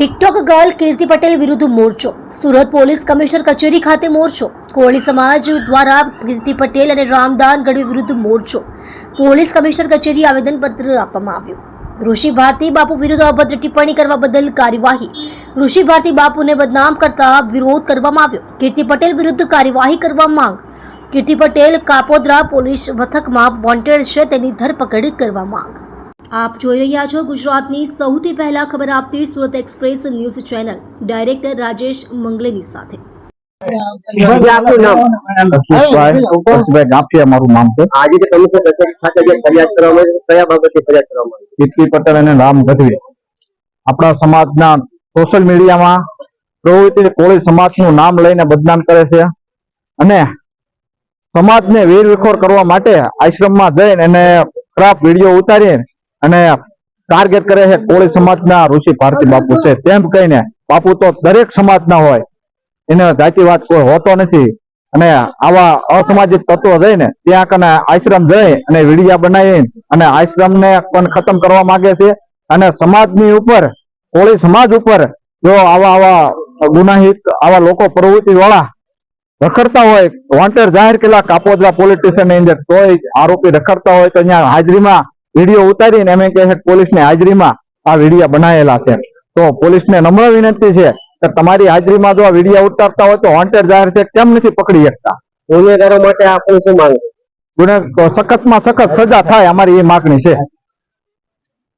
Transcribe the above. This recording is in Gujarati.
ટિકટોક ગર્લ કીર્તિ પટેલ વિરુદ્ધ મોરચો. સુરત પોલીસ કમિશનર કચેરી ખાતે મોરચો. કોળી સમાજ દ્વારા કીર્તિ પટેલ અને રામદાન ગઢવી વિરુદ્ધ મોરચો. પોલીસ કમિશનર કચેરી આવેદનપત્ર આપવામાં આવ્યું. ઋષિ ભારતી બાપુ વિરુદ્ધ અભદ્ર ટિપ્પણી કરવા બદલ કાર્યવાહી. ઋષિ ભારતી બાપુને બદનામ કરતા વિરોધ કરવામાં આવ્યો. કીર્તિ પટેલ વિરુદ્ધ કાર્યવાહી કરવા માંગ. કીર્તિ પટેલ કાપોદ્રા પોલીસ મથકમાં વોન્ટેડ છે તેની ધરપકડ કરવા માંગ. આપ જોઈ રહ્યા છો ગુજરાતની સૌથી પહેલા ખબર આપતી Surat express news channel. Director Rajesh મંગલેની સાથે. આપણા સમાજના સોશિયલ મીડિયામાં પ્રવૃત્તિ કોળી સમાજનું નામ લઈને બદનામ કરે છે અને સમાજને વેરવિખોર કરવા માટે આશ્રમમાં જઈને એને ક્રાફ્ટ વીડિયો ઉતારી અને ટાર્ગેટ કરે છે કોળી સમાજના ઋષિ ભારતી બાપુ છે. તેમ કહીને બાપુ તો દરેક સમાજના હોય. એને જાતિવાદ કોઈ હોતો નથી. અને આવા અસામાજિક તત્વો જઈને ત્યાં કને આશ્રમ જઈ અને વિડીયા બનાવી અને આશ્રમને પણ ખતમ કરવા માંગે છે. અને સમાજની ઉપર, કોળી સમાજ ઉપર જો આવા આવા ગુનાહિત, આવા લોકો પ્રવૃત્તિ વાળા રખડતા હોય વોન્ટેડ જાહેર કેલા કાપોદરા પોલીસ સ્ટેશનની અંદર તોય આરોપી રખડતા હોય તો અહીંયા હાજરીમાં વીડિયો ઉતારીને એમ કહે છે પોલીસની હાજરીમાં આ વિડીયા બનાવેલા છે. તો પોલીસને નમ્ર વિનંતી છે કે તમારી હાજરીમાં જો આ વિડીયા ઉતારતા હોય તો વોન્ટેડ જાહેર છે કેમ નથી પકડી શકતા? ગુનેગારો માટે આપણે શું માંગ ગુને સખતમાં સખત સજા થાય અમારી એ માગણી છે.